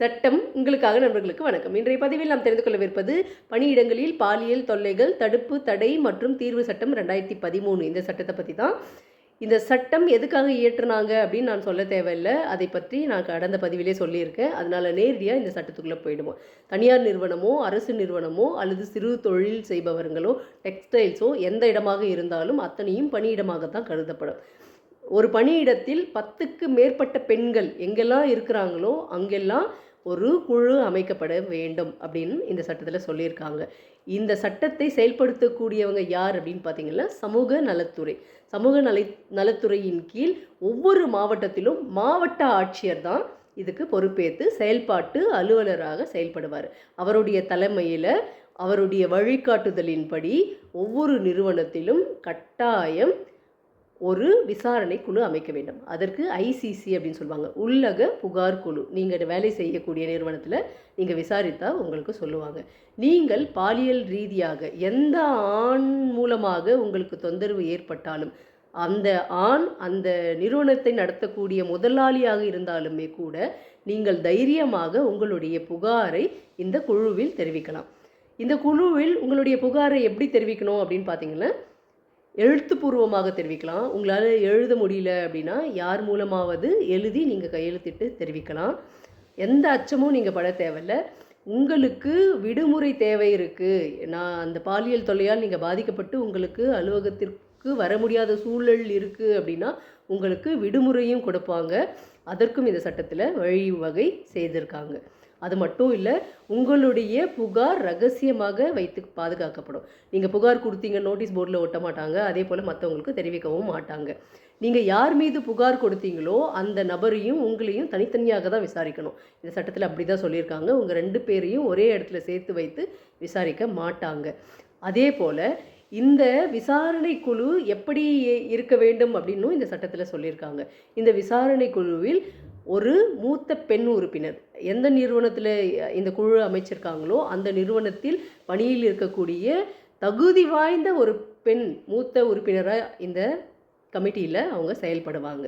சட்டம் உங்களுக்காக நண்பர்களுக்கு வணக்கம். இன்றைய பதிவில் நாம் தெரிந்து கொள்ளவிருப்பது பணியிடங்களில் பாலியல் தொல்லைகள் தடுப்பு தடை மற்றும் தீர்வு சட்டம் ரெண்டாயிரத்தி பதிமூணு. இந்த சட்டத்தை பற்றி தான் இந்த சட்டம் எதுக்காக இயற்றுனாங்க அப்படின்னு நான் சொல்ல தேவையில்லை. அதை பற்றி நான் கடந்த பதிவிலே சொல்லியிருக்கேன். அதனால் நேரடியாக இந்த சட்டத்துக்குள்ளே போயிடுவோம். தனியார் நிறுவனமோ அரசு நிறுவனமோ அல்லது சிறு தொழில் செய்பவர்களோ டெக்ஸ்டைல்ஸோ எந்த இடமாக இருந்தாலும் அத்தனையும் பணியிடமாக தான் கருதப்படும். ஒரு பணியிடத்தில் பத்துக்கு மேற்பட்ட பெண்கள் எங்கெல்லாம் இருக்கிறாங்களோ அங்கெல்லாம் ஒரு குழு அமைக்கப்பட வேண்டும் அப்படின்னு இந்த சட்டத்தில் சொல்லியிருக்காங்க. இந்த சட்டத்தை செயல்படுத்தக்கூடியவங்க யார் அப்படின்னு பார்த்தீங்கன்னா சமூக நலத்துறை. சமூக நலை நலத்துறையின் கீழ் ஒவ்வொரு மாவட்டத்திலும் மாவட்ட ஆட்சியர் தான் இதுக்கு பொறுப்பேற்று செயல்பாட்டு அலுவலராக செயல்படுவார். அவருடைய தலைமையில் அவருடைய வழிகாட்டுதலின்படி ஒவ்வொரு நிறுவனத்திலும் கட்டாயம் ஒரு விசாரணை குழு அமைக்க வேண்டும். அதற்கு ஐசிசி அப்படின்னு சொல்லுவாங்க. உள்ளக புகார் குழு. நீங்கள் வேலை செய்யக்கூடிய நிறுவனத்தில் நீங்கள் விசாரித்தால் உங்களுக்கு சொல்லுவாங்க. நீங்கள் பாலியல் ரீதியாக எந்த ஆண் மூலமாக உங்களுக்கு தொந்தரவு ஏற்பட்டாலும் அந்த ஆண் அந்த நிறுவனத்தை நடத்தக்கூடிய முதலாளியாக இருந்தாலுமே கூட நீங்கள் தைரியமாக உங்களுடைய புகாரை இந்த குழுவில் தெரிவிக்கலாம். இந்த குழுவில் உங்களுடைய புகாரை எப்படி தெரிவிக்கணும் அப்படின்னு பார்த்தீங்கன்னா எழுத்துப்பூர்வமாக தெரிவிக்கலாம். உங்களால் எழுத முடியல அப்படின்னா யார் மூலமாவது எழுதி நீங்கள் கையெழுத்திட்டு தெரிவிக்கலாம். எந்த அச்சமும் நீங்கள் பட தேவையில்ல. உங்களுக்கு விடுமுறை தேவை இருக்குது நான் அந்த பாலியல் தொல்லையால் நீங்கள் பாதிக்கப்பட்டு உங்களுக்கு அலுவலகத்திற்கு வர முடியாத சூழல் இருக்குது அப்படின்னா உங்களுக்கு விடுமுறையும் கொடுப்பாங்க. அதற்கும் இந்த சட்டத்தில் வழிவகை செய்திருக்காங்க. அது மட்டும் இல்லை உங்களுடைய புகார் ரகசியமாக வைத்து பாதுகாக்கப்படும். நீங்கள் புகார் கொடுத்தீங்க நோட்டீஸ் போர்டில் ஒட்ட மாட்டாங்க. அதே போல் மற்றவங்களுக்கு தெரிவிக்கவும் மாட்டாங்க. நீங்கள் யார் மீது புகார் கொடுத்தீங்களோ அந்த நபரையும் உங்களையும் தனித்தனியாக தான் விசாரிக்கணும். இந்த சட்டத்தில் அப்படி தான் சொல்லியிருக்காங்க. உங்கள் ரெண்டு பேரையும் ஒரே இடத்துல சேர்த்து வைத்து விசாரிக்க மாட்டாங்க. அதே போல் இந்த விசாரணை குழு எப்படி இருக்க வேண்டும் அப்படின்னும் இந்த சட்டத்தில் சொல்லியிருக்காங்க. இந்த விசாரணை குழுவில் ஒரு மூத்த பெண் உறுப்பினர். எந்த நிறுவனத்தில் இந்த குழு அமைச்சிருக்காங்களோ அந்த நிறுவனத்தில் பணியில் இருக்கக்கூடிய தகுதி வாய்ந்த ஒரு பெண் மூத்த உறுப்பினராக இந்த கமிட்டியில் அவங்க செயல்படுவாங்க.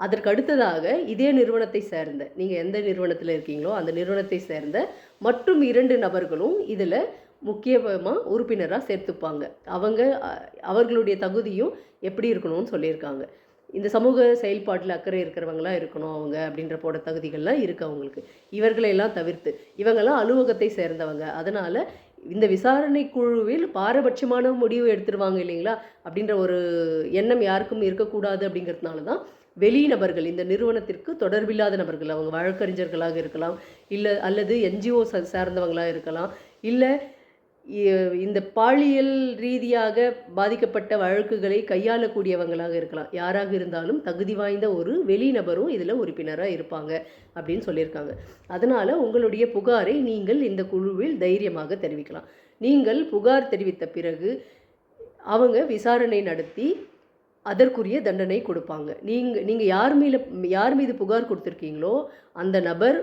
அதற்கு அடுத்ததாக இதே நிறுவனத்தை சேர்ந்த நீங்கள் எந்த நிறுவனத்தில் இருக்கீங்களோ அந்த நிறுவனத்தை சேர்ந்த மற்றும் இரண்டு நபர்களும் இதில் முக்கியமாக உறுப்பினராக சேர்த்துப்பாங்க. அவங்க அவர்களுடைய தகுதியும் எப்படி இருக்கணும்னு சொல்லியிருக்காங்க. இந்த சமூக செயல்பாட்டில் அக்கறை இருக்கிறவங்களாம் இருக்கணும் அவங்க அப்படின்ற போட தகுதிகள்லாம் இருக்குது அவங்களுக்கு. இவர்களையெல்லாம் தவிர்த்து. இவங்கெல்லாம் அலுவலகத்தை சேர்ந்தவங்க. அதனால் இந்த விசாரணை குழுவில் பாரபட்சமான முடிவு எடுத்துருவாங்க இல்லைங்களா? அப்படின்ற ஒரு எண்ணம் யாருக்கும் இருக்கக்கூடாது அப்படிங்கிறதுனால தான் வெளி நபர்கள் இந்த நிறுவனத்திற்கு தொடர்பில்லாத நபர்கள் அவங்க வழக்கறிஞர்களாக இருக்கலாம் இல்லை அல்லது என்ஜிஓ சார்ந்தவங்களாக இருக்கலாம் இல்லை இந்த பாலியல் ரீதியாக பாதிக்கப்பட்ட வழக்குகளை கையாளக்கூடியவங்களாக இருக்கலாம். யாராக இருந்தாலும் தகுதி வாய்ந்த ஒரு வெளிநபரும் இதில் உறுப்பினராக இருப்பாங்க அப்படின்னு சொல்லியிருக்காங்க. அதனால் உங்களுடைய புகாரை நீங்கள் இந்த குழுவில் தைரியமாக தெரிவிக்கலாம். நீங்கள் புகார் தெரிவித்த பிறகு அவங்க விசாரணை நடத்தி அதற்குரிய தண்டனை கொடுப்பாங்க. நீங்கள் நீங்கள் யார் மீது யார் மீது புகார் கொடுத்துருக்கீங்களோ அந்த நபர்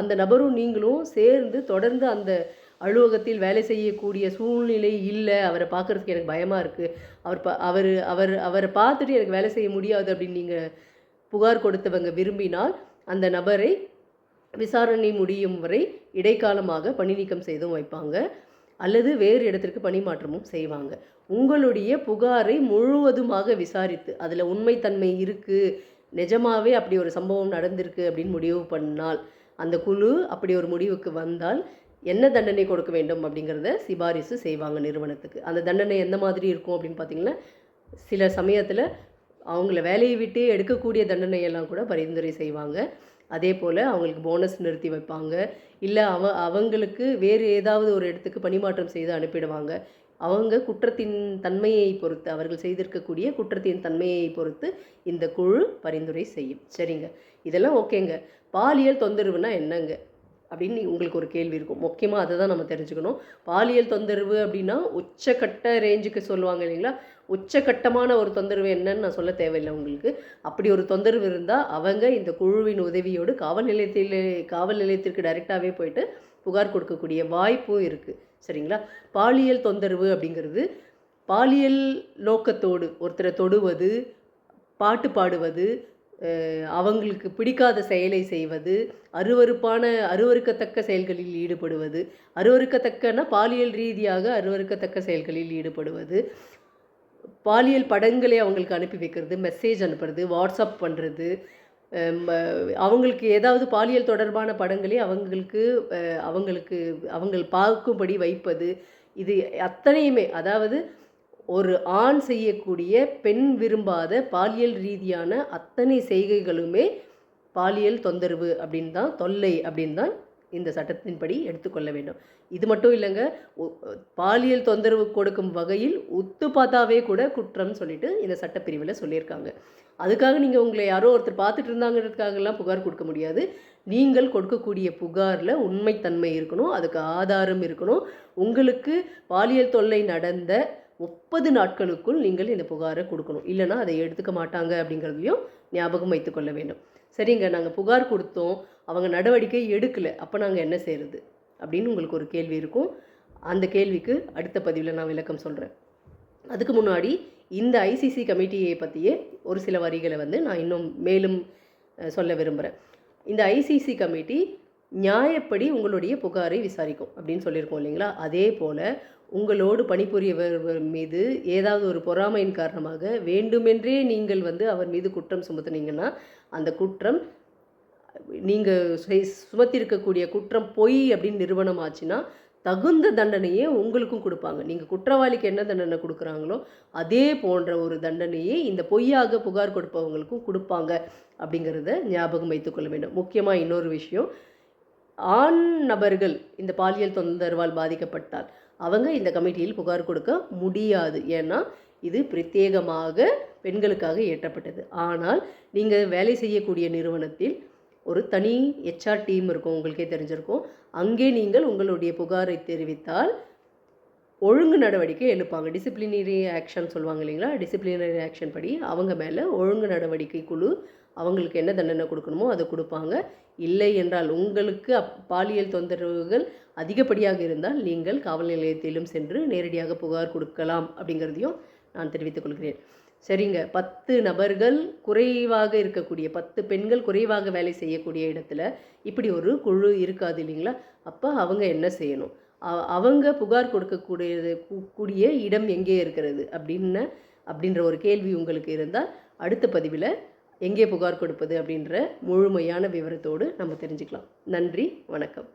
அந்த நபரும் நீங்களும் சேர்ந்து தொடர்ந்து அந்த அலுவலகத்தில் வேலை செய்யக்கூடிய சூழ்நிலை இல்லை. அவரை பார்க்குறதுக்கு எனக்கு பயமாக இருக்குது அவர் ப அவர் அவர் அவரை பார்த்துட்டு எனக்கு வேலை செய்ய முடியாது அப்படின்னு நீங்கள் புகார் கொடுத்தவங்க விரும்பினால் அந்த நபரை விசாரணை முடியும் வரை இடைக்காலமாக பணி நீக்கம் செய்தும் வைப்பாங்க. அல்லது வேறு இடத்திற்கு பணிமாற்றமும் செய்வாங்க. உங்களுடைய புகாரை முழுவதுமாக விசாரித்து அதில் உண்மைத்தன்மை இருக்குது நிஜமாவே அப்படி ஒரு சம்பவம் நடந்திருக்கு அப்படின்னு முடிவு பண்ணால் அந்த குழு அப்படி ஒரு முடிவுக்கு வந்தால் என்ன தண்டனை கொடுக்க வேண்டும் அப்படிங்கிறத சிபாரிசு செய்வாங்க நிறுவனத்துக்கு. அந்த தண்டனை எந்த மாதிரி இருக்கும் அப்படின்னு பார்த்தீங்கன்னா சில சமயத்தில் அவங்கள வேலையை விட்டு எடுக்கக்கூடிய தண்டனையெல்லாம் கூட பரிந்துரை செய்வாங்க. அதே போல் அவங்களுக்கு போனஸ் நிறுத்தி வைப்பாங்க. இல்லை அவ அவங்களுக்கு வேறு ஏதாவது ஒரு இடத்துக்கு பணிமாற்றம் செய்து அனுப்பிடுவாங்க. அவங்க குற்றத்தின் தன்மையை பொறுத்து அவர்கள் செய்திருக்கக்கூடிய குற்றத்தின் தன்மையை பொறுத்து இந்த குழு பரிந்துரை செய்யும். சரிங்க. இதெல்லாம் ஓகேங்க. பாலியல் தொந்தரவுனா என்னங்க? அப்படின்னு உங்களுக்கு ஒரு கேள்வி இருக்கும். முக்கியமாக அதை தான் நம்ம தெரிஞ்சுக்கணும். பாலியல் தொந்தரவு அப்படின்னா உச்சக்கட்ட ரேஞ்சுக்கு சொல்லுவாங்க இல்லைங்களா? உச்சக்கட்டமான ஒரு தொந்தரவு என்னன்னு நான் சொல்ல தேவையில்லை உங்களுக்கு. அப்படி ஒரு தொந்தரவு இருந்தால் அவங்க இந்த குழுவின் உதவியோடு காவல் நிலையத்தில் காவல் நிலையத்திற்கு டைரெக்டாகவே போயிட்டு புகார் கொடுக்கக்கூடிய வாய்ப்பும் இருக்குது சரிங்களா? பாலியல் தொந்தரவு அப்படிங்கிறது பாலியல் நோக்கத்தோடு ஒருத்தரை தொடுவது பாட்டு பாடுவது அவங்களுக்கு பிடிக்காத செயலை செய்வது அருவருப்பான அருவருக்கத்தக்க செயல்களில் ஈடுபடுவது அருவறுக்கத்தக்கன்னா பாலியல் ரீதியாக அருவறுக்கத்தக்க செயல்களில் ஈடுபடுவது பாலியல் படங்களை அவங்களுக்கு அனுப்பி வைக்கிறது மெசேஜ் அனுப்புறது வாட்ஸ்அப் பண்ணுறது அவங்களுக்கு ஏதாவது பாலியல் தொடர்பான படங்களை அவங்களுக்கு அவங்களுக்கு அவங்கள் பார்க்கும்படி வைப்பது இது அத்தனையுமே. அதாவது ஒரு ஆண் செய்யக்கூடிய பெண் விரும்பாத பாலியல் ரீதியான அத்தனை செய்கைகளுமே பாலியல் தொந்தரவு அப்படின்னு தான் தொல்லை அப்படின்னு தான் இந்த சட்டத்தின்படி எடுத்துக்கொள்ள வேண்டும். இது மட்டும் இல்லைங்க ஒ- பாலியல் தொந்தரவு கொடுக்கும் வகையில் உத்து பார்த்தாவே கூட குற்றம்னு சொல்லிட்டு இந்த சட்டப்பிரிவில் சொல்லியிருக்காங்க. அதுக்காக நீங்கள் உங்களை யாரோ ஒருத்தர் பார்த்துட்டு இருந்தாங்கிறதுக்காகலாம் புகார் கொடுக்க முடியாது. நீங்கள் கொடுக்கக்கூடிய புகாரில் உண்மைத்தன்மை இருக்கணும் அதுக்கு ஆதாரம் இருக்கணும். உங்களுக்கு பாலியல் தொல்லை நடந்த முப்பது நாட்களுக்குள் நீங்கள் இந்த புகாரை கொடுக்கணும். இல்லைன்னா அதை எடுத்துக்க மாட்டாங்க அப்படிங்கிறதையும் ஞாபகம் வைத்துக்கொள்ள வேண்டும். சரிங்க நாங்கள் புகார் கொடுத்தோம். அவங்க நடவடிக்கை எடுக்கலை. அப்போ நாங்கள் என்ன செய்கிறது அப்படின்னு உங்களுக்கு ஒரு கேள்வி இருக்கும். அந்த கேள்விக்கு அடுத்த பதிவில் நான் விளக்கம் சொல்கிறேன் அதுக்கு முன்னாடி இந்த ஐசிசி கமிட்டியை பற்றியே ஒரு சில வரிகளை வந்து நான் இன்னும் மேலும் சொல்ல விரும்புகிறேன் இந்த ஐசிசி கமிட்டி நியாயப்படி உங்களுடைய புகாரை விசாரிக்கும் அப்படின்னு சொல்லியிருக்கோம் இல்லைங்களா? அதே போல் உங்களோடு பணிபுரியவர் மீது ஏதாவது ஒரு பொறாமையின் காரணமாக வேண்டுமென்றே நீங்கள் வந்து அவர் மீது குற்றம் சுமத்துனீங்கன்னா அந்த குற்றம் நீங்கள் சுமத்திருக்கக்கூடிய குற்றம் பொய் அப்படின்னு நிறுவனம் ஆச்சுன்னா தகுந்த தண்டனையே உங்களுக்கும் கொடுப்பாங்க. நீங்கள் குற்றவாளிக்கு என்ன தண்டனை கொடுக்குறாங்களோ அதே போன்ற ஒரு தண்டனையை இந்த பொய்யாக புகார் கொடுப்பவங்களுக்கும் கொடுப்பாங்க அப்படிங்கிறத ஞாபகம் வைத்துக்கொள்ள வேண்டும். முக்கியமாக இன்னொரு விஷயம் ஆண் நபர்கள் இந்த பாலியல் தொந்தரவால் பாதிக்கப்பட்டால் அவங்க இந்த கமிட்டியில் புகார் கொடுக்க முடியாது. ஏன்னா இது பிரத்யேகமாக பெண்களுக்காக இயற்றப்பட்டது. ஆனால் நீங்கள் வேலை செய்யக்கூடிய நிறுவனத்தில் ஒரு தனி ஹெச்ஆர் டீம் இருக்கும் உங்களுக்கே தெரிஞ்சிருக்கும். அங்கே நீங்கள் உங்களுடைய புகாரை தெரிவித்தால் ஒழுங்கு நடவடிக்கை எடுப்பாங்க. டிசிப்ளினரி ஆக்ஷன் சொல்லுவாங்க இல்லைங்களா? டிசிப்ளினரி ஆக்ஷன் படி அவங்க மேலே ஒழுங்கு நடவடிக்கை குழு அவங்களுக்கு என்ன தண்டனை கொடுக்கணுமோ அதை கொடுப்பாங்க. இல்லை என்றால் உங்களுக்கு பாலியல் தொந்தரவுகள் அதிகப்படியாக இருந்தால் நீங்கள் காவல் நிலையத்திலும் சென்று நேரடியாக புகார் கொடுக்கலாம் அப்படிங்கிறதையும் நான் தெரிவித்துக் கொள்கிறேன். சரிங்க. பத்து நபர்கள் குறைவாக இருக்கக்கூடிய பத்து பெண்கள் குறைவாக வேலை செய்யக்கூடிய இடத்துல இப்படி ஒரு குழு இருக்காது இல்லைங்களா? அப்போ அவங்க என்ன செய்யணும்? அவங்க புகார் கொடுக்கக்கூடியது கூடிய இடம் எங்கே இருக்கிறது அப்படின்னு அப்படின்ற ஒரு கேள்வி உங்களுக்கு இருந்தால் அடுத்த பதிவில் எங்கே புகார் கொடுப்பது அப்படின்ற முழுமையான விவரத்தோடு நம்ம தெரிஞ்சுக்கலாம். நன்றி வணக்கம்.